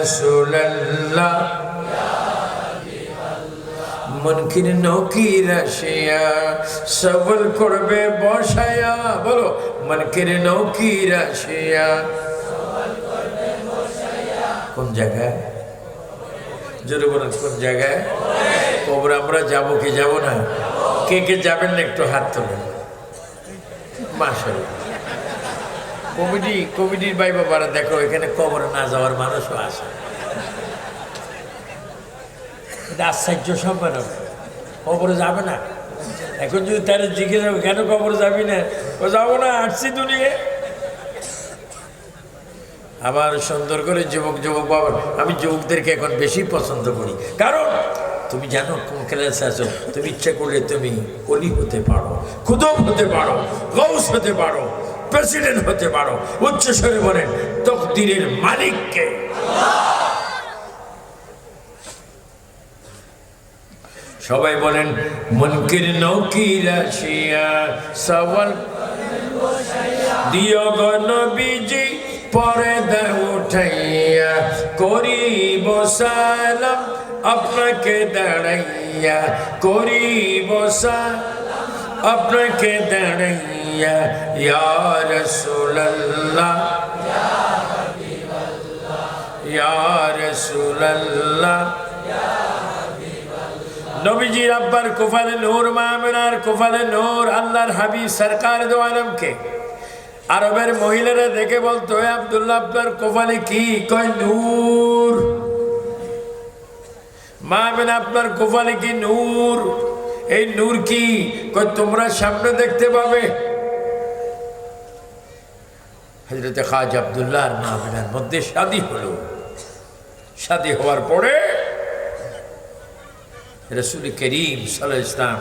রসুল্লাহ মনকির নকির আসিয়া সবল করবে বসায়া। বলো মনকির নকির আসিয়া কোন জায়গায়? জোরে কোন জায়গায়? কবর আমরা যাব কি যাব না? কে কে যাবেন না একটু হাত তোলেন? মাসল কমিটি কমিটির ভাই বাবারা দেখো, এখানে কবরে না যাওয়ার মানুষও আছে। আশ্চর্য সম্পাদক কবরে যাবে না? এখন যদি তারা জিজ্ঞেস কেন কবরে যাবি না? ও, যাব না আসছি দুনিয়ে আবার সুন্দর করে যুবক যুবক বাবা, আমি যুবকদেরকে এখন বেশি পছন্দ করি। কারণ তুমি জানো কোন ক্লাসে আছো, তুমি ইচ্ছা করলে তুমি অলি হতে পারো কুদম হতে পারো গৌস হতে পারো। প্রেসিডেন্ট হতে পারো উচ্চস্বরে বলেন, তকদিরের মালিককে। সবাই বলেন, মনকির নৌকির সওয়াল দিও নবীজি পরে উঠাইয়া করিব সালাম আপনাকে দাঁড়াইয়া, করিব সালাম আপনাকে দাঁড়াইয়া। ইয়া রাসূলুল্লাহ। ইয়া রাসূলুল্লাহ। নবীজির আব্বার কুফালে নূর, মামিনার কুফালে নূর, আল্লাহর হাবিব সরকার দো আলমকে। আরবের মহিলারা দেখে বলতো, "এ আব্দুল্লাহ, আপনার কোফালে কি? কয়, নূর। মামিনা, আপনার কোফালে কি নূর? এই নূর কি? তোমরা সামনে দেখতে পাবে। হজরতে খাজ আবদুল্লাহ আর মামিনার মধ্যে শাদি হলো। শাদি হওয়ার পরে রসুল করিম সাল ইসলাম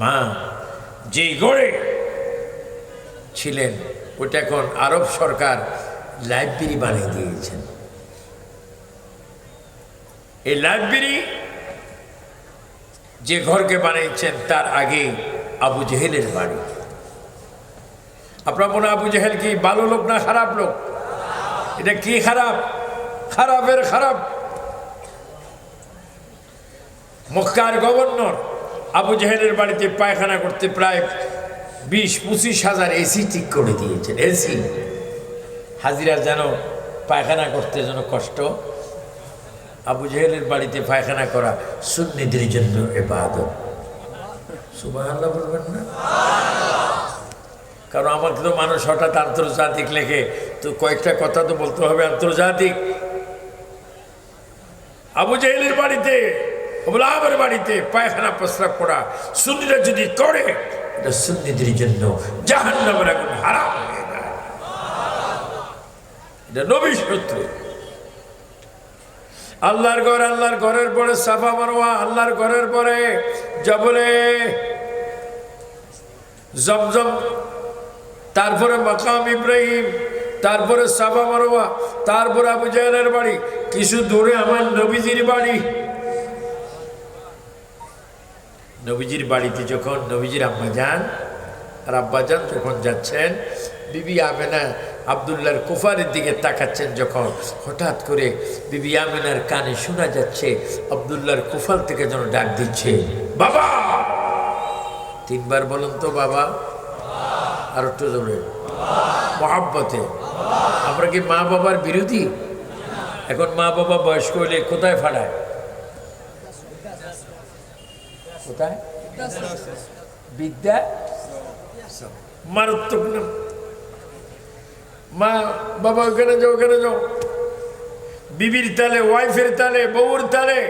মা যেই গড়ে ছিলেন ওটা এখন আরব সরকার লাইব্রেরি বানিয়ে দিয়েছেন। এই লাইব্রেরি যে ঘরকে বানিয়েছেন, তার আগে আবু জেহেলের বাড়ি। আপনার মনে আবু জেহেল কি ভালো লোক না খারাপ লোক? এটা কি খারাপ? খারাপের খারাপ। মক্কার গভর্নর আবু জাহেলের বাড়িতে পায়খানা করতে প্রায় বিশ, পঁচিশ হাজার এসি ঠিক করে দিয়েছেন এসি হাজিরা যেন পায়খানা করতে যেন কষ্ট, আবু জাহেলের বাড়িতে পায়খানা করা সুন্নিদের জন্য এ এবাদত। সুবাহ বলবেন না? কারণ আমাকে তো মানুষ হঠাৎ আন্তর্জাতিক লেখে। তো কয়েকটা কথা তো বলতে হবে আন্তর্জাতিক। আবু জাহেলের বাড়িতে ওবলামের বাড়িতে পায়খানা প্রস্রাব করা সুন্নিরা যদি করে, এটা জন্য জাহান্নামের আগুন হারাম হয়ে এটা নবী শত্রু। আল্লাহর ঘর, আল্লাহর ঘরের পরে সাফা মারোয়া আল্লাহর ঘরের পরে জবলে, জমজম তারপরে মাকাম ইব্রাহিম, তারপরে সাফা মারোয়া তারপরে আবু জাহেলের বাড়ি, কিছু দূরে আমার নবীজির বাড়ি। নবীজির বাড়িতে যখন নবীজির আম্মা যান আর আব্বা যান যখন যাচ্ছেন। বিবি আমেনা আবদুল্লাহর কুফারের দিকে তাকাচ্ছেন যখন। হঠাৎ করে বিবি আমেনার কানে শোনা যাচ্ছে, আবদুল্লাহর কুফার থেকে যেন ডাক দিচ্ছে, বাবা! তিনবার বলুন তো, বাবা! আর একটু জোরে। মহাব্বতে। আমরা কি মা বাবার বিরোধী? এখন মা বাবা বয়স্ক হলে কোথায় ফাড়ায় কোথায়? বিদ্যা? মারাত্মক নাম মা বাবা ওখানে যাও ওখানে যাও। বিবির তালে, ওয়াইফের তালে, বউর তালে।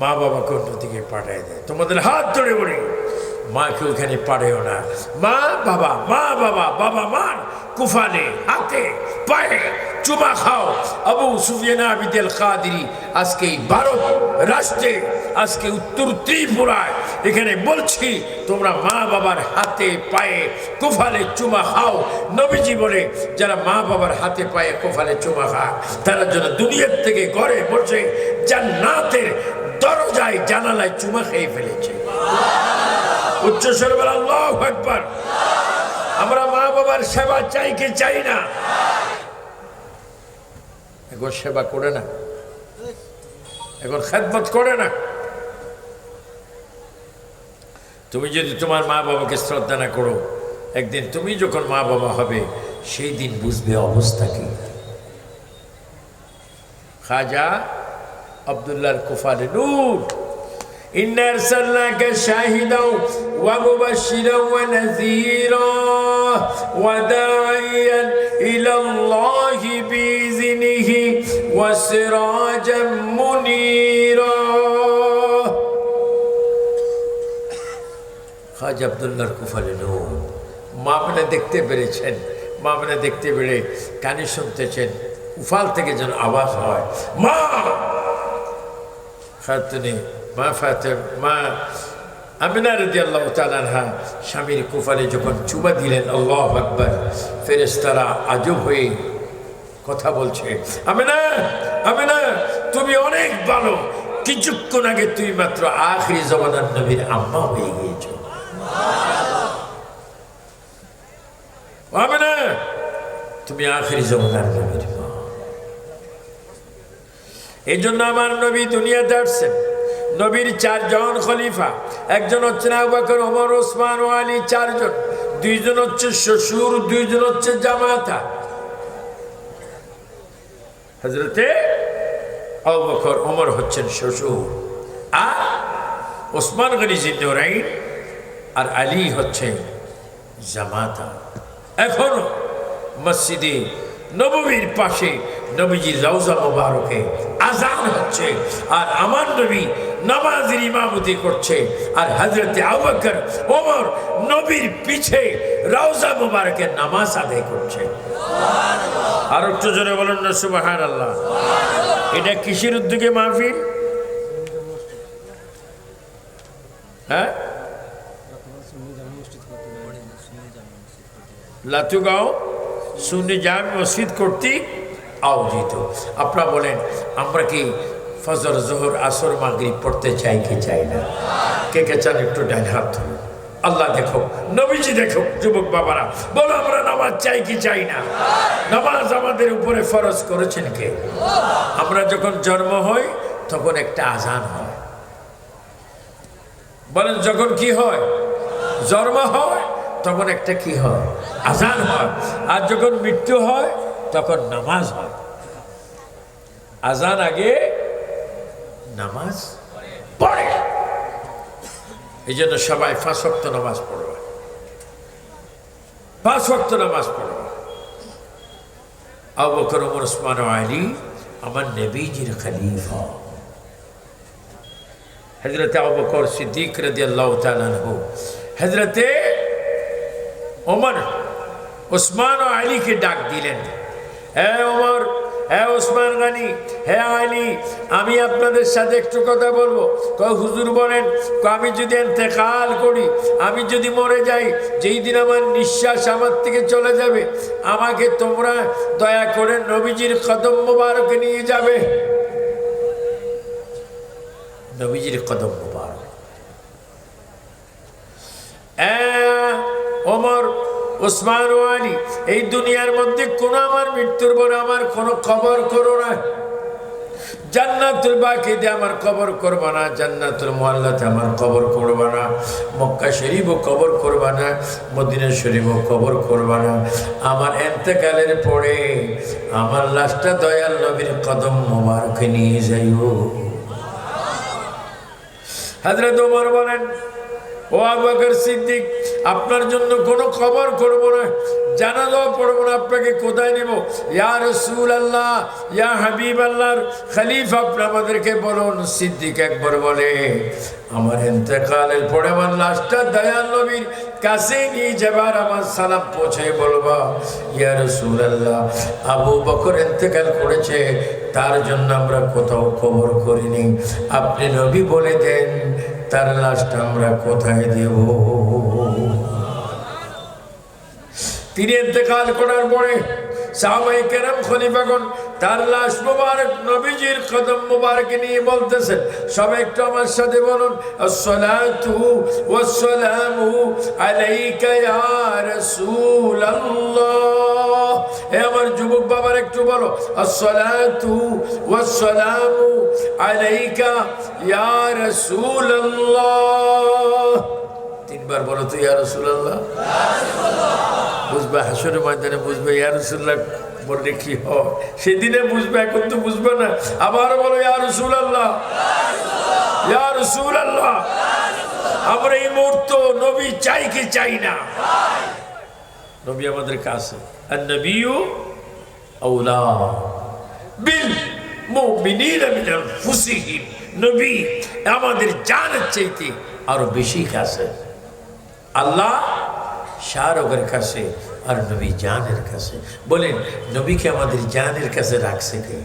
মা বাবাকে অন্যদিকে পাঠায় দেয়? তোমাদের হাত ধরে বলি। মাকে ওখানে পারেও না। মা, বাবা মা, বাবা বাবা মার কুফালে হাতে, পায়ে চুমা খাও। আবু সুফিয়ানা আবিদেল কাদিরি আজকে এই ভারত রাষ্ট্রে, আজকে উত্তর ত্রিপুরায় এখানে বলছি, তোমরা মা বাবার হাতে, পায়ে কোফালে চুমা খাও। নবীজি বলে, যারা মা বাবার হাতে, পায়ে কোফালে চুমা খায়, তারা যেন দুনিয়ার থেকে ঘরে বসে যার জান্নাতের দরজায়, জানালায় চুমা খেয়ে ফেলেছে। উচ্চ স্বরে আল্লাহ একবার আমরা মা বাবার সেবা চাই কি চাই না? এখন সেবা করে না। এখন খেদমত করে না। তুমি যদি তোমার মা বাবাকে শ্রদ্ধা না করো, একদিন তুমি যখন মা বাবা হবে, সেই দিন বুঝবে অবস্থা কি। খাজা আবদুল্লাহ কুফারে নূর। إن أرسلناك شاهدا ومبشرا ونذيرا وداعيا إلى الله بإذنه وسراجا منيرا খাজা আবদুল্লাহর কুফালে নূর মা মানে দেখতে পেরেছেন মা মানে দেখতে পেরে কানে শুনতেছেন উফাল থেকে যেন আওয়াজ হয় মা খাতুনে মা ফাতে মা আমিনা রদি আল্লাহ তালানহা স্বামীর কুফালে যখন চুবা দিলেন, আল্লাহ আকবর ফেরেস্তারা আজব হয়ে কথা বলছে, আমিনা আমিনা, তুমি অনেক ভালো, কিছুক্ষণ আগে তুই মাত্র আখরি জমানার নবীর আম্মা হয়ে গিয়েছ। আমিনা, তুমি আখরি জমানার নবীর মা। এই জন্য আমার নবী দুনিয়াতে আসছেন। নবীর চারজন খলিফা। একজন হচ্ছেন আবু বকর, ওমর, ওসমান ও আলী চারজন। দুইজন হচ্ছে শ্বশুর, দুইজন হচ্ছে জামাতা। হজরতে আবু বকর, ওমর হচ্ছেন শ্বশুর। আর ওসমান গনি জিন্নুরাইন আর আলী হচ্ছেন জামাতা। এখনও মসজিদে নবমীর পাশে নবীজির রওজা মোবারকে আজান হচ্ছে। আর আমার নবী নামাজের ইমামতি করছে। আর হজরতে আবকর ওমর নবীর পিছে রওজা মোবারকের নামাজ আদায় করছে। আর একটু জোরে বলেন না সুবাহার আল্লাহ এটা কিসের উদ্যোগে মাহফিল? হ্যাঁ? লাতুগাঁও সুন্নি জামি মসজিদ কর্তৃক আয়োজিত। আপনারা বলেন, আমরা কি ফজর, জোহর, আসর, মাগরিব পড়তে চাই কি চাই না? কে কে চান একটু ডান হাত ধরুন। আল্লাহ দেখো নবীজি দেখো যুবক বাবারা, বলো আমরা নামাজ চাই কি চাই না? নামাজ আমাদের উপরে ফরজ করেছেন কে? আমরা যখন জন্ম হই, তখন একটা আজান হয়। বলেন, যখন কি হয়? জন্ম হয়, তখন একটা কি হয়? আজান হয়। আর যখন মৃত্যু হয়, তখন নামাজ হয়। আজান আগে নামাজ পড়ে। এই জন্য সবাই পাঁচ ওয়াক্ত নামাজ পড়বে। পাঁচ ওয়াক্ত নামাজ পড়বে। আবু বকর ওমর ওসমান আলী আমার নবীজির খলিফা। হজরত আবু বকর সিদ্দিক রাদিয়াল্লাহু তাআলা আনহু। হজরতে ওমর ওসমান আলীকে ডাক দিলেন। হ্যাঁ ওমর হ্যাঁ ওসমান গানি হ্যাঁ আলী, আমি আপনাদের সাথে একটু কথা বলব। কয়, হুজুর বলেন আমি যদি এতেকাল করি, আমি যদি মরে যাই, যেই দিন আমার নিঃশ্বাস আমার থেকে চলে যাবে, আমাকে তোমরা দয়া করে নবীজির কদম মোবারকে নিয়ে যাবে। নবীজির কদম মোবারক। ওমর ওসমান ও আলী এই দুনিয়ার মধ্যে কোনো আমার মৃত্যুর পরে আমার কোনো খবর করো না। জান্নাতুল বাকিতে আমার কবর করবা না, জান্নাতুল মোহাল্লাতে আমার কবর করবা না, মক্কা শরীফও কবর করবা না, মদিনা শরীফও কবর করবা না। আমার এতেকালের পরে আমার লাশটা দয়াল নবীর কদম মোবারকে নিয়ে যাইও। হাজরত ওমর বলেন, ও আবাকর সিদ্দিক আপনার জন্য কোনো খবর করব না জানাজাও পড়ব না, আপনাকে কোথায় নেব? ইয়া রসুল আল্লাহ ইয়া হাবিব আল্লাহর খালিফ, আপনি আমাদেরকে বলুন, সিদ্দিক একবার বলে, আমার এতেকালের পরে আমার লাশটা দয়াল নবীর কাছে নিয়ে যাবার আমার সালাম পৌঁছে বলবা, ইয়া রসুল আল্লাহ আবু বকর এতেকাল করেছে, তার জন্য আমরা কোথাও খবর করিনি। আপনি নবী বলে দেন, তার লাশটা আমরা কোথায় দেব? তিনি ইন্তেকাল করার পরে তার লাশ মুবারক, নবীজির কদম নিয়ে বলতেছেন। সবাই একটু আমার সাথে বলুন আমার যুবক বাবার একটু বলো, আসসালাতু আলাইকা ইয়া রাসূলুল্লাহ। তিনবার বলো তো, ইয়া রাসূলুল্লাহ। বুঝবে, হাসরের ময়দানে বুঝবে, ইয়া রাসূলুল্লাহ, বললে কি হয়? সেদিনে বুঝবে, এখন তো বুঝবে না। আবার বলো, ইয়া রাসূলুল্লাহ। ইয়া রাসূলুল্লাহ। আমরা এই মুহূর্ত নবী চাই কি চাই না? নবী আমাদের কাছে আর নবীও আউলা। বিল মুমিনিনা মিন নবী আমাদের জানের চাইতে আরও বেশি কাছে। আল্লাহ শাহরুখের কাছে আর নবী জানের কাছে। বলেন, নবীকে আমাদের জানের কাছে রাখছে কে?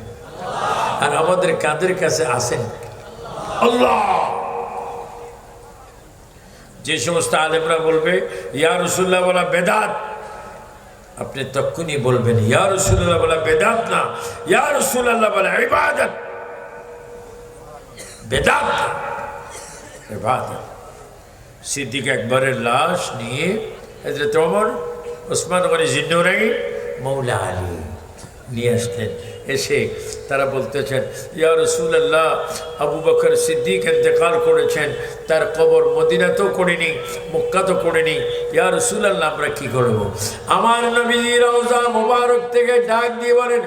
আর আমাদের কাদের কাছে আসেন আল্লাহ! যে সমস্ত আলেমরা বলবে, ইয়া রসুল্লাহ বলা বেদাত। আপনি তক্ষুনি বলবেন, ইয়া রসুল্লাহ বলা বেদাত না। ইয়া রসুল্লাহ বলা ইবাদত। বেদাত ইবাদত। সিদ্দিক একবারের লাশ নিয়ে হজরত ওমর ওসমান গনি জিন্নুরাই মৌলা আলী। নিয়ে আসলেন। এসে তারা বলতেছেন, ইয়া রসুল্লাহ আবু বকর সিদ্দিক ইন্তেকাল করেছেন। তার কবর মদিনাতেও করিনি, মক্কাতেও করিনি। ইয়া রসুল্লাহ আমরা কি করব? আমার নবী রওজা মোবারক থেকে ডাক দিয়ে বলেন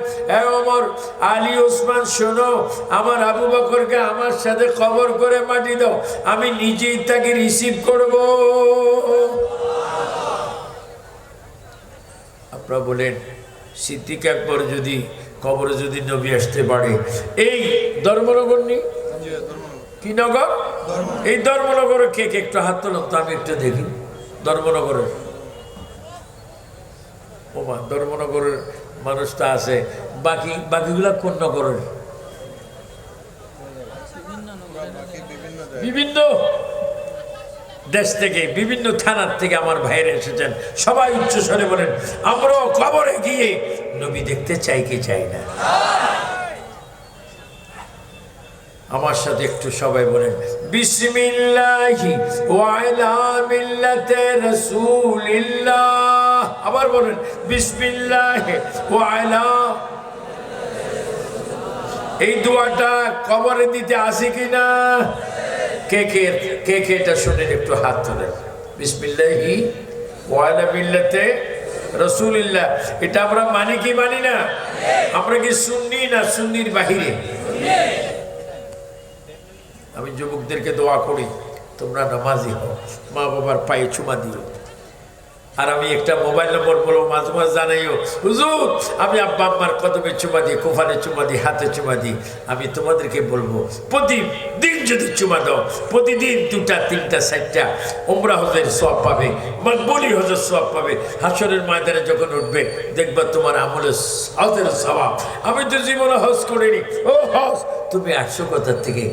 ওমর, আলী, ওসমান, শোনো, আমার আবু বকরকে আমার সাথে কবর করে মাটি দাও। আমি নিজেই তাকে রিসিভ করব। আপনারা বলেন সিদ্দিক একবার যদি কবরে যদি নবী আসতে পারে। এই ধর্মনগর নেই কি নগর? এই ধর্মনগরে কে কে? একটু হাত তোলেন তো আমি একটু দেখি। ধর্মনগরের। ওমা ধর্মনগরের মানুষটা আছে। বাকি বাকিগুলা কোন নগরের? বিভিন্ন। দেশ থেকে বিভিন্ন থানার থেকে আমার ভাইয়েরা এসেছেন। সবাই উচ্চস্বরে বলেন, আমরাও খবরে গিয়ে নবী দেখতে চাই কি চাই না? আমার সাথে একটু সবাই বলেন আবার বলেন এই দোয়াটা কবরে দিতে আসে কিনা কে কে কে কে এটা শুনেন, একটু হাত তোলেন বিসমিল্লাহি ওয়ালা মিল্লাতে রসুলিল্লাহ। এটা আমরা মানি কি মানি না? আমরা কি সুন্নি না সুন্নির বাহিরে? আমি যুবকদেরকে দোয়া করি, তোমরা নামাজি হও মা বাবার পায়ে চুমা দিও। আর আমি একটা মোবাইল নম্বর বলব, মাঝে মাঝে জানাইও, হুজুর, আমি আব্বা আম্মার কদমে চুমা দিই, কোফানে চুমা দিই, হাতে চুমা দিই। আমি তোমাদেরকে বলব, প্রতিদিন যদি চুমা দাও, প্রতিদিন দুটা, তিনটা, চারটা ওমরা হজের সব পাবে, মকবুলি হজের সব পাবে। হাসরের ময়দানে যখন উঠবে, দেখবা তোমার আমলের হজের স্বভাব আমি তো জীবনে হজ করিনি। ও হজ! তুমি আসছো কোথার থেকে?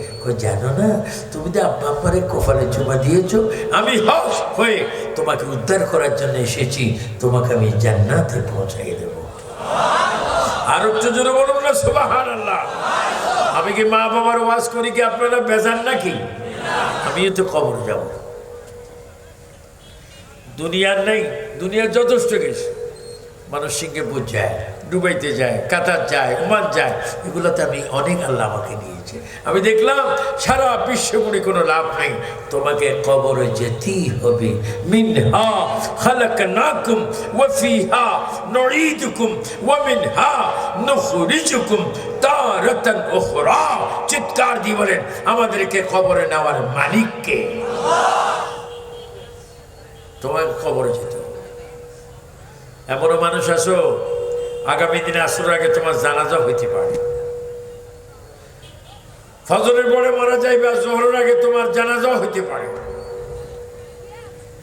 জানো না? তুমি তো আব্বা আব্বারে কোফালে চুমা দিয়েছ। আমি হজ হয়ে তোমাকে উদ্ধার করার জন্য এসেছি, তোমাকে আমি জান্নাতে পৌঁছাই দেব। আর একটু জোরে বলুন না সুবাহান আমি কি মা বাবার ওয়াজ করি কি আপনারা বেজান নাকি? আমিও তো কবর যাব। দুনিয়ার নেই, দুনিয়ার যথেষ্ট গেছে মানুষ সিঙ্গাপুর যায় ডুবাইতে যায়, কাতার যায়, ওমান যায়, এগুলোতে আমি অনেক আল্লাহ আমাকে নিয়েছে আমি দেখলাম সারা বিশ্বগুড়ি কোনো লাভ নেই। তোমাকে কবরে যেতেই হবে। চিৎকার দিয়ে বলেন, আমাদেরকে কবরে নেওয়ার মালিককে তোমাকে কবরে যেতে হবে। এমনও মানুষ আসো আগামী দিনে আসর আগে তোমার জানাজা হইতে পারে। ফজরের পরে মারা যাইবে জোহরের আগে তোমার জানাজাও হইতে পারে।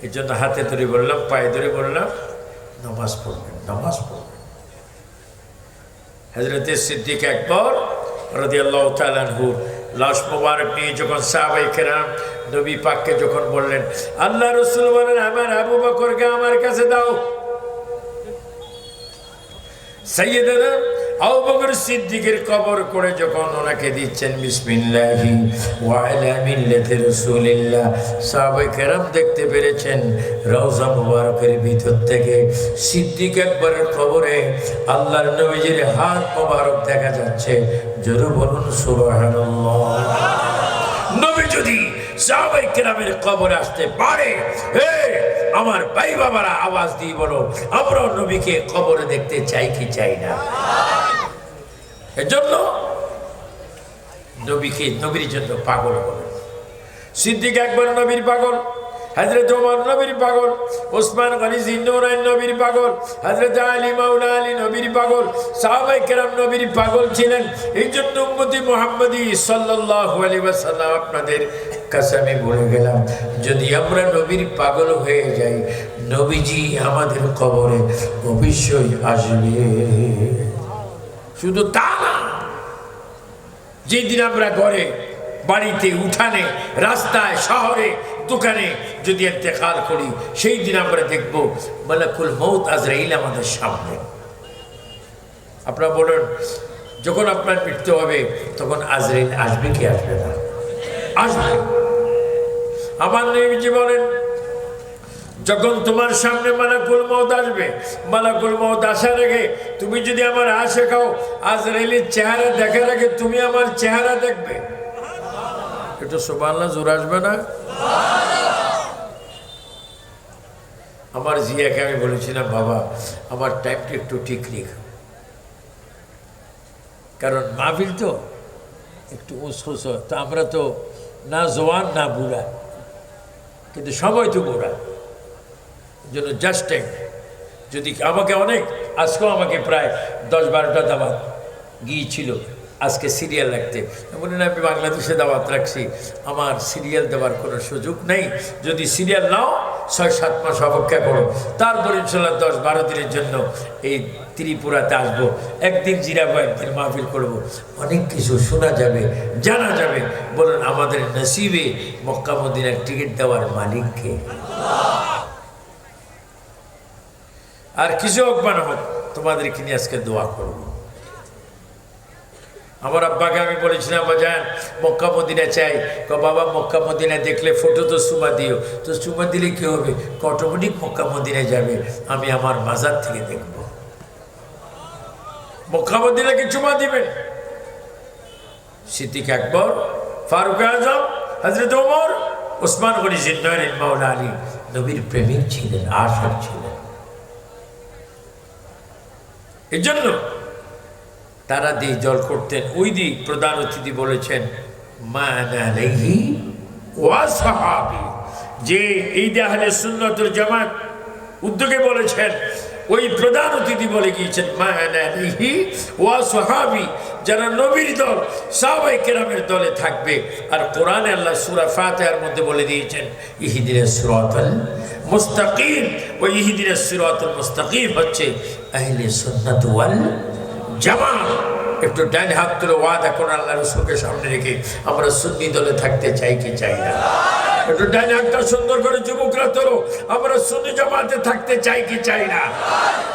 এই জন্য হাতে ধরে বললাম, পায়ে ধরে বললাম, নামাজ পড়বেন নামাজ পড়বেন। হজরত সিদ্দিক একবার রদি আল্লাহ তালানহুর লাশ যখন সাহাবাই কেরাম নবী পাককে যখন বললেন, আল্লাহ রসুল বলেন, আমার আবু বকরকে আমার কাছে দাও। সাইয়েদানা আবু বকর সিদ্দিকের কবর করে যখন ওনাকে দিচ্ছেন বিসমিল্লাহি ওয়া আলা মিল্লাতি রাসূলিল্লাহ, সাহাবায়ে কেরাম দেখতে পেরেছেন রওজা মুবারকের ভিতর থেকে। সিদ্দিক একবারের কবরে আল্লাহর নবীজির হাত মোবারক দেখা যাচ্ছে। জোরে বলুন, সুবহানাল্লাহ। নবী যদি সাহাবাই কেরামের কবরে আসতে পারে আমার ভাই বাবারা, আওয়াজ দিয়ে বলো, আমরাও নবীকে কবরে দেখতে চাই কি চাই না? এজন্য নবীকে নবীর জন্য পাগল বলে সিদ্দিক একবার নবীর পাগল হজরত ওমর নবীর পাগল, ওসমান গনি জিন্নুরাইন নবীর পাগল হজরত আলী মাওলা আলী নবীর পাগল সাহাবাই কেরাম নবীর পাগল ছিলেন। এই জন্য উম্মতি মোহাম্মদী সাল্লাল্লাহু আলাইহি আপনাদের কাছে আমি বলে গেলাম, যদি আমরা নবীর পাগল হয়ে যাই, নবীজি আমাদের কবরে অবশ্যই আসবে। শুধু তা না, যেদিন আমরা ঘরে, বাড়িতে, উঠানে, রাস্তায়, শহরে, দোকানে যদি এতেকাল করি সেই দিন আমরা দেখব মালাকুল মৌত আজরাইল আমাদের সামনে। আপনারা বলেন, যখন আপনার মৃত্যু হবে, তখন আজরাইল আসবে কি আসবে না? আসবে। আমার নবীজি বলেন যখন তোমার সামনে মালাকুল মত আসবে, মালাকুল মত আসার আগে তুমি যদি আমার আশে খাও, আজরাইলের চেহারা দেখার আগে তুমি আমার চেহারা দেখবে। এটা সোবাল্লা জোর আসবে না? আমার জিয়াকে আমি বলেছিলাম, বাবা, আমার টাইমটা একটু ঠিক রেখ। কারণ মাহফিল তো একটু উসখুস তো আমরা তো না জোয়ান, না বুড়া। কিন্তু সময় তো বুড়া। জন্য জাস্ট টাইম যদি আমাকে অনেক, আজকেও আমাকে প্রায় দশ বারোটা দাওয়াত গিয়েছিল আজকে সিরিয়াল রাখতে বলি, না, আমি বাংলাদেশে দাওয়াত রাখছি। আমার সিরিয়াল দেওয়ার কোনো সুযোগ নেই। যদি সিরিয়াল নাও, ছয় সাত মাস অপেক্ষা করো। তারপর ইনশাল্লাহ দশ বারো দিনের জন্য এই ত্রিপুরাতে আসব। একদিন জিরাবো একদিন মাহফিল করব। অনেক কিছু শোনা যাবে, জানা যাবে। বলুন, আমাদের নসিবে মক্কা মদিনার টিকিট দেওয়ার মালিককে। আর কিছু হোক বা না হোক, তোমাদেরকে নিয়ে আজকে দোয়া করব। আমার আব্বাকে আমি বলেছিলাম বাজান মক্কা মদিনা চাই। বাবা, মক্কা মদিনা দেখলে ফটো তো সুমা দিও। তো সুমা দিলে কি হবে? অটোমেটিক মক্কা মদিনা যাবে? আমি আমার মাজার থেকে দেখব। মক্কা মদিনাকে চুমা দিবেন? সিদ্দিক আকবর, ফারুক আজম হজরত ওমর, ওসমান গনি জিন্নর মাওলা আলী। নবীর প্রেমিক ছিলেন, আশার ছিলেন এই জন্য তারা দিয়ে জল করতেন। ওই দিক প্রধান অতিথি বলেছেন যে এই দেহালে সুন্নতুল জামাত উদ্যোগে বলেছেন, ওই প্রধান অতিথি বলে গিয়েছেন মানালেহি ওয়া সাহাবি। যারা নবীর দল, সাহাবাই কেরামের দলে থাকবে। আর কোরআনে আল্লাহ সুরা ফাতিহার মধ্যে বলে দিয়েছেন ইহিদিনের সুরাতাল মুস্তাকিম। ওই ইহিদিনের সুরাতুল মুস্তাকিম হচ্ছে আহলে সুন্নাত ওয়াল জামাত। একটু ডান হাত তুলে ওয়াদা করে আল্লাহ রসুলকে সামনে রেখে আমরা সুন্নি দলে থাকতে চাই কি চাই না। একটু ডান হাতটা সুন্দর করে যুবকরা তোলো, আমরা সুন্নি জামাতে থাকতে চাই কি চাই না।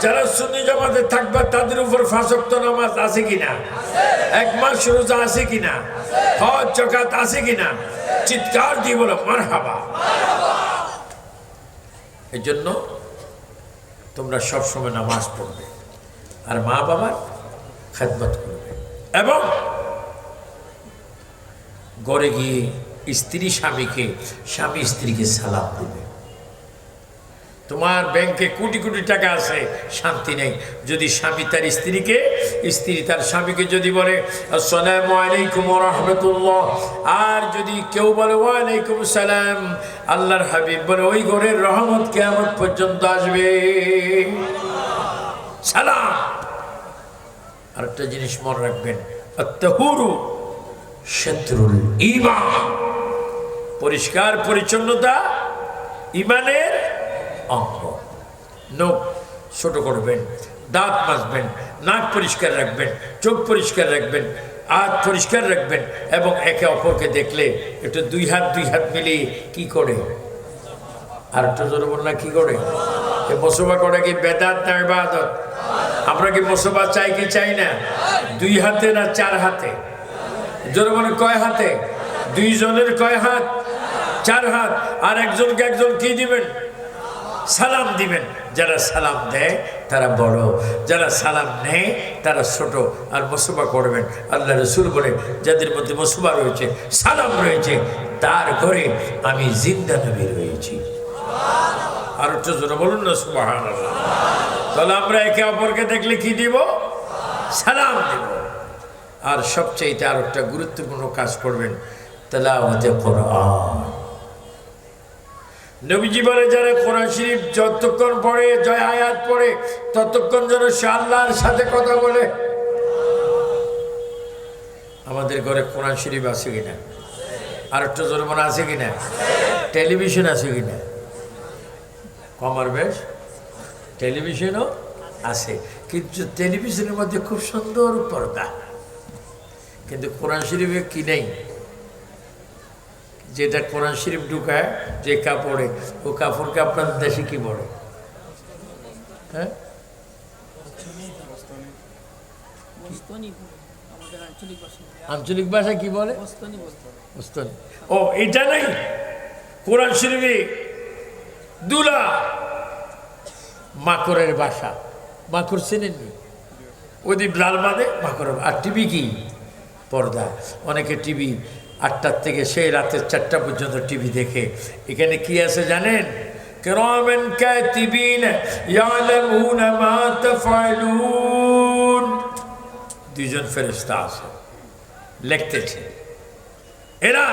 যারা সুন্নি জামাতে থাকবে, তাদের উপর ফাঁসক্ত নামাজ আছে কিনা এক মাস রোজা আছে কিনা হজ জকাত আছে কিনা চিৎকার দিয়ে বলো মার হাবা এই জন্য তোমরা সবসময় নামাজ পড়বে আর মা বাবার খেদমত করবে। এবং গড়ে গিয়ে স্ত্রী স্বামীকে, স্বামী স্ত্রীকে সালাম দেবে। তোমার ব্যাংকে কোটি কোটি টাকা আছে, শান্তি নেই। যদি স্বামী তার স্ত্রীকে, স্ত্রী তার স্বামীকে যদি বলে, আসসালামু আলাইকুম রহমতুল্লাহ। আর যদি কেউ বলে ওয়ালাইকুম সালাম। আল্লাহর হাবিব বলে, ওই ঘরের রহমত কেমন পর্যন্ত আসবে। সালাম। আরেকটা জিনিস মনে রাখবেন ইমান পরিষ্কার, পরিচ্ছন্নতা ইমানের অঙ্গ নখ, ছোট করবেন, দাঁত মাজবেন, নাক পরিষ্কার রাখবেন, চোখ পরিষ্কার রাখবেন, হাত পরিষ্কার রাখবেন এবং একে অপরকে দেখলে একটু দুই হাত দুই হাত মিলিয়ে কি করে? আর একটু জোরে বললা কি করে? মুসলমান করে কি বেদাত না ইবাদত? আমরা কি মুসলমান চাই কি চাই না? দুই হাতে না চার হাতে? জোরে বলে কয় হাতে? দুইজনের কয় হাত? চার হাত। আর একজনকে একজন কি দিবেন? সালাম দিবেন। যারা সালাম দেয়, তারা বড়। যারা সালাম নেয়, তারা ছোট। আর মুসুবা করবেন। আল্লাহ রসুল বলে, যাদের মধ্যে মুসুবা রয়েছে, সালাম রয়েছে, তার ঘরে আমি জিন্দা নবী রয়েছি। আর একটু জোরে বলুন না সুবাহান তাহলে আমরা একে অপরকে দেখলে কি দিব? সালাম দিব। আর সবচেয়ে আর একটা গুরুত্বপূর্ণ কাজ করবেন, তেলাওয়াতে কোরআন। নবীজি বলে, যারা কোরআন শরীফ যতক্ষণ পড়ে জয় আয়াত পড়ে, ততক্ষণ যেন সে আল্লাহর সাথে কথা বলে। আমাদের ঘরে কোরআন শরীফ আছে কিনা? আর একটা জরিমানা আছে কিনা? টেলিভিশন আছে কিনা? কমার বেশ? টেলিভিশনও আছে। কিন্তু টেলিভিশনের মধ্যে খুব সুন্দর পর্দা। কিন্তু কোরআন শরীফে কি নেই? যেটা কোরআন শরীফ ঢুকায় যে কাপড়ে, ও কাপড়কে আপনাদের দেশে কি বলে? হ্যাঁ? আঞ্চলিক ভাষা কি বলে? ও, এটা নেই। কোরআন শরীফে দুলা। মাকড়ের বাসা। মাকড় চেনেননি? ওদিক লাল বাঁধে মাকড়ের আর টিভি কি? পর্দা। অনেকে টিভি আটটার থেকে সেই রাতের চারটা পর্যন্ত টিভি দেখে। এখানে কি আছে জানেন? কেরামেন কাতিবিন মা আছে। লিখতেছে। এরা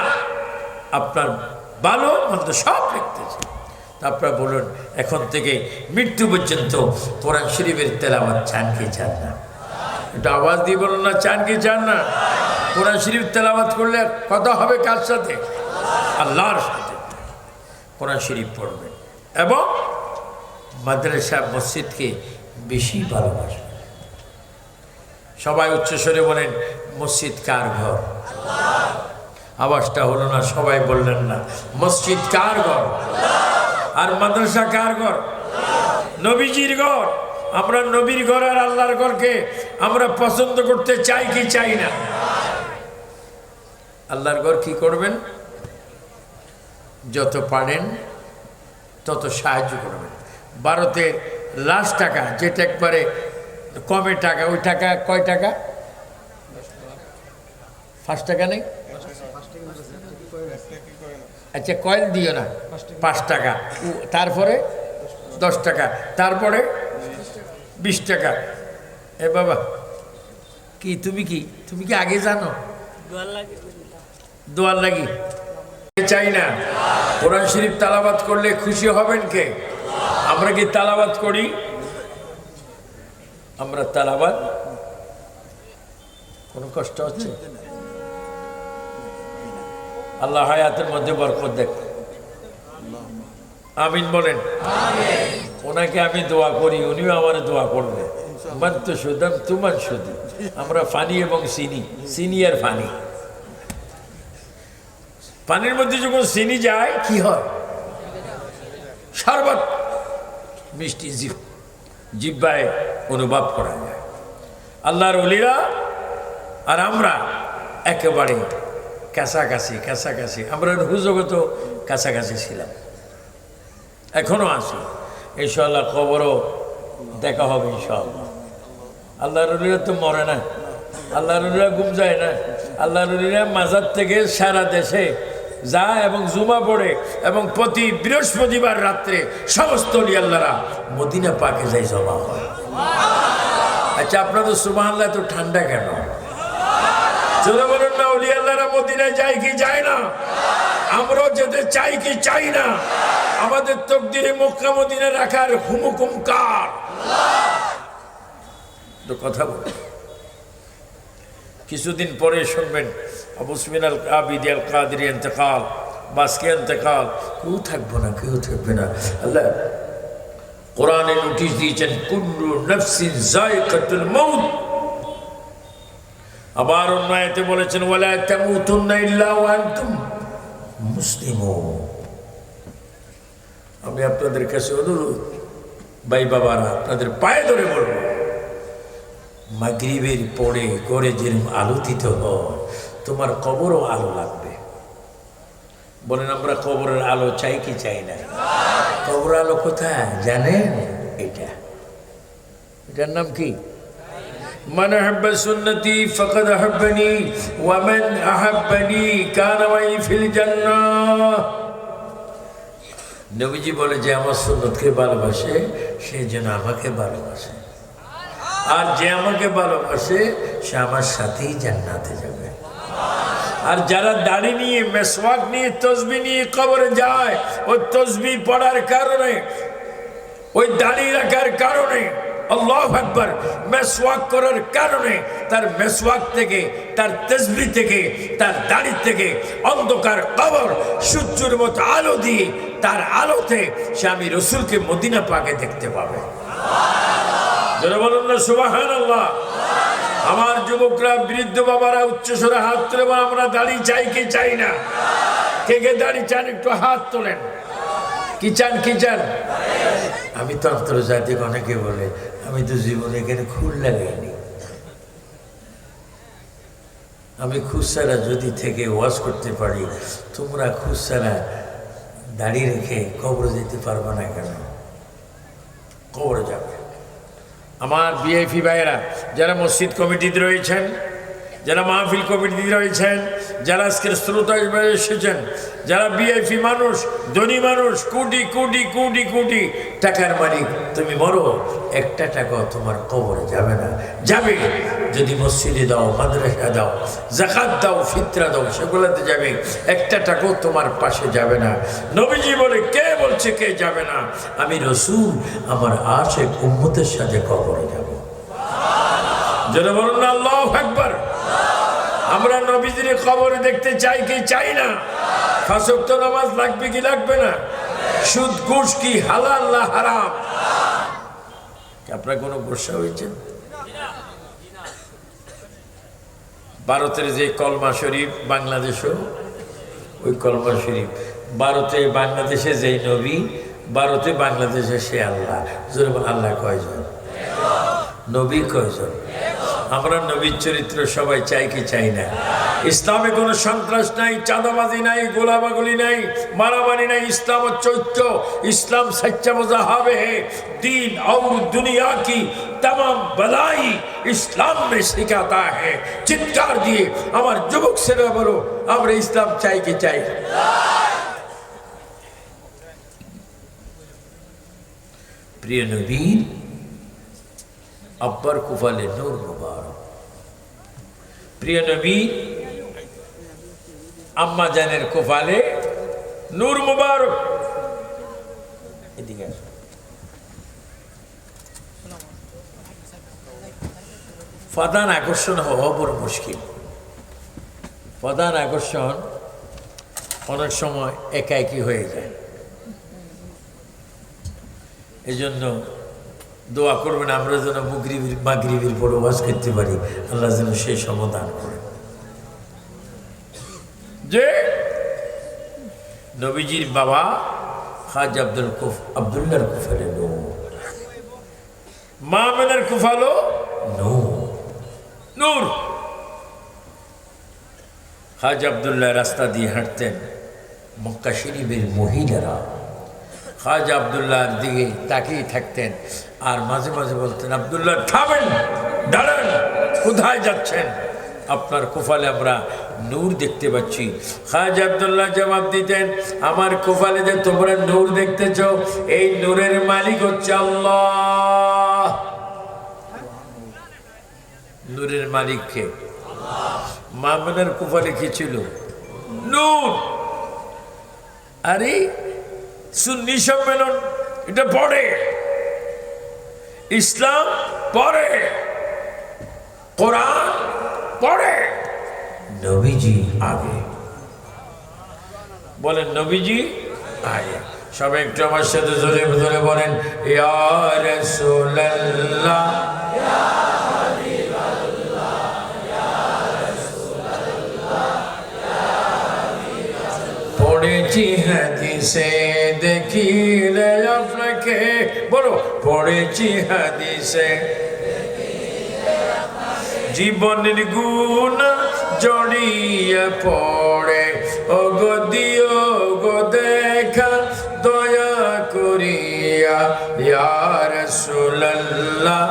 আপনার ভালো মন্দ সব লিখতেছে। তারপরে বলুন, এখন থেকে মৃত্যু পর্যন্ত কোরআন শরীফের তেলাওয়াত চান কি চান না? এটা আওয়াজ দিয়ে বলুন না, চান কি চান না? কোরআন শরীফ তেলাওয়াত করলে কথা হবে কার সাথে? আল্লাহর সাথে। কোরআন শরীফ পড়বেন এবং মাদ্রাসা, মসজিদকে বেশি ভালোবাসবেন সবাই উচ্চস্বরে বলেন, মসজিদ কার ঘর? আওয়াজটা হলো না, সবাই বললেন না, মসজিদ কার ঘর? আর মাদ্রাসা কার ঘর? নবীজির ঘর। আমরা নবীর ঘর আর আল্লাহর ঘরকে আমরা পছন্দ করতে চাই কি চাই না? আল্লাহর ঘর কি করবেন? যত পারেন, তত সাহায্য করবেন। ভারতের লাস্ট টাকা, যেটা একবারে কমে টাকা, ওই টাকা কয় টাকা? পাঁচ টাকা নেই? আচ্ছা কয়েন দিও না। পাঁচ টাকা। তারপরে? দশ টাকা। তারপরে? বিশ টাকা। এ বাবা, কি, তুমি কি তুমি কি আগে জানো? দোয়ার লাগে। চাই না। কোরআন শরীফ তালাবাত করলে খুশি হবেন কে? আমরা কি তালাবাত করি? আমরা তালাবাত? কোনো কষ্ট হচ্ছে? আল্লাহ হায়াতের মধ্যে বরকত দেখ। আমিন বলেন। ওনাকে আমি দোয়া করি, উনিও আমার দোয়া করবে। মান তো সুদাম, তুমান শুধু আমরা ফানি এবং সিনি। Senior funny. পানির মধ্যে যখন চিনি যায়, কি হয়? শরবত, মিষ্টি জিভ, জিব্বায় অনুভব করা যায়। আল্লাহর অলিরা আর আমরা একেবারে কাছাকাছি কাছাকাছি, আমরা হুজগত কাছাকাছি ছিলাম। এখনও আছি। ইনশাল্লাহ খবরও দেখা হবে ইনশাল্লাহ আল্লাহ রলিরা তো মরে না। আল্লাহ রলিরা ঘুম যায় না। আল্লাহ রলিরা মাজার থেকে সারা দেশে যায় এবং জুমা পড়ে এবং প্রতি বৃহস্পতিবার রাত্রে সমস্ত অলি আল্লাহরা মদিনা পাকে যাই জমা হয়। আচ্ছা আপনাদের সুবাহ আল্লাহ তো ঠান্ডা কেন? চলে বলুন না অলি আল্লাহরা মদিনায় যায় কি যায় না? আমরাও যেতে চাই কি চাই না? আমাদের তকদিরে মক্কা মদিনা রাখার হুমুকুম কার? কথা বল কিছুদিন পরে শুনবেন আবুসমিন আল আবিদ আল কাদের এতেকাল বাসকে এতেকাল কেউ থাকব না, কেউ থাকবে না। আল্লাহ কোরআনে নোটিশ দিয়েছেন, কুল্লু নফসিন জায়কাতুল আবার অন্য আয়াতে বলেছেন, ওয়ালা তামুতুন্না ইল্লা ওয়া আনতুম মুসলিমুন। আমি আপনাদের কাছে অনুরোধ, ভাই বাবারা, আপনাদের পায়ে ধরে বলব মাগরিবের পরে করে যেরকম আলোকিত হয় তোমার কবরও আলো লাগবে বলেন আমরা কবরের আলো চাই কি চাই না কবর আলো কোথায় জানেন এটা এটার নাম কি من أحب سنتي فقد أحبني ومن أحبني كان معي في الجنة নবীজি বলে যে আমার সুন্নতকে ভালোবাসে সে যেন আমাকে ভালোবাসে আর যে আমাকে ভালোবাসে, সে আমার সাথেই জান্নাতে যাবে। আর যারা দাড়ি নিয়ে, মেসওয়াক নিয়ে, তসবি নিয়ে কবরে যায়, ওই তসবি পড়ার কারণে, ওই দাড়ি রাখার কারণে, আল্লাহ আকবর, মেসওয়াক করার কারণে, তার মেসওয়াক থেকে, তার তসবি থেকে, তার দাড়ি থেকে অন্ধকার কবর, সূর্যের মতো আলো দিয়ে, তার আলোতে সে আমি রসুলকে মদিনা পাকে দেখতে পাবে। আমার যুবকরা, বৃদ্ধ বাবারা, উচ্চস্বরে হাত তুলে আমরা দাড়ি চাই কি চাই না? কে কে দাড়ি চান, একটু হাত তোলেন। কি চান কি চান? আমি তো আন্তর্জাতিক অনেকে বলে, আমি তো জীবনে এখানে খুল লাগাইনি। আমি খুচরা যদি থেকে ওয়াজ করতে পারি, তোমরা খুচরা দাঁড়িয়ে রেখে কবরে যেতে পারবে না কেন? কবরে যাবে। আমার বিএফি ভাইয়েরা যারা মসজিদ কমিটিতে রয়েছেন যারা মাহফিল কমিটিতে রয়েছেন, যারা আজকের শ্রোতা হিসেবে এসেছেন, যারা বিআইপি মানুষ, ধনী মানুষ, কোটি কোটি কোটি কোটি টাকার মালিক, তুমি মরো একটা টাকাও তোমার কবরে যাবে না। যাবে যদি মসজিদে দাও মাদ্রাসা দাও জাকাত দাও, ফিতরা দাও, সেগুলোতে যাবে, একটা টাকাও তোমার পাশে যাবে না। নবীজি বলে, কে বলছে কে যাবে না? আমি রসুল, আমার আশে উম্মতের সাথে কবরে যাব। যেন বলুন আল্লাহ একবার আমরা নবীজির খবর দেখতে চাই কি চাই না? ফাঁসক্ত নামাজ লাগবে কি লাগবে না? সুদ, ঘুষ কি হালাল হারাম? আপনার কোনো গোসা হয়েছে? ভারতের যে কলমা শরীফ, বাংলাদেশও, ওই কলমা শরীফ। ভারতে বাংলাদেশে যেই নবী, ভারতে বাংলাদেশে সে আল্লাহ। আল্লাহ কয়জন? নবী কয়জন? আমরা নবীর চরিত্র সবাই চাই কি চাই না ইসলামে কোনো সন্ত্রাস নাই চাঁদাবাজি নাই গোলাবাগুলি নাই মারামারি নাই ইসলাম ও চৈত্য ইসলাম সচ্চা মজা হবে হে দিন और दुनिया की तमाम बलाई ইসলাম में सिखाता है চিৎকার দিয়ে আমার যুবক ছেলে বলো আমরা ইসলাম চাই কি চাই প্রিয় নবীর আব্বার কুফালে নূর মুবারক। প্রিয় নবী, আম্মা জানের কুফালে নূর মুবারক। এদিকে প্রধান আকর্ষণ হওয়া বড় মুশকিল। প্রধান আকর্ষণ অনেক সময় একাকি হয়ে যায়। এই জন্য দোয়া করবেন, আমরা যেন মুগরিবির, মাগরিবির বড় ওয়াজ করতে পারি। আল্লাহ যেন সেই সমাধান করেন যে নবীজির বাবা হাজ আব্দুল কুফ আবদুল্লার কুফালে নো মা মেনার কুফালো নো নূর। হাজ আবদুল্লাহ রাস্তা দিয়ে হাঁটতেন, মক্কা শরীফের মহিলারা খাজা আবদুল্লাহর দিকে তাকিয়ে থাকতেন আর মাঝে মাঝে বলতেন, আবদুল্লাহ, থামেন, দাঁড়ান, কোথায় যাচ্ছেন? আপনার কোফালে আমরা নূর দেখতে পাচ্ছি। খাজা আবদুল্লাহ জবাব দিতেন, আমার কোফালে যে তোমরা নূর দেখতেছ, এই নূরের মালিক হচ্ছে নূরের মালিককে মামনের কোফালে কি ছিল? নূর। আরে সুন্নি সম্মেলন এটা পড়ে ইসলাম পড়ে কোরআন পড়ে নবীজি আগে। বলেন নবীজি আগে। সবাই একটু আমার সাথে জোরে ধরে বলেন পড়েছি হাদিসে। দেখিলে আপনাকে বলো, পড়েছি হাদিসে। জীবনের গুণ জড়িয়ে পড়ে। ও গো, দেখা, দয়া করিয়া, ইয়া রাসূলুল্লাহ।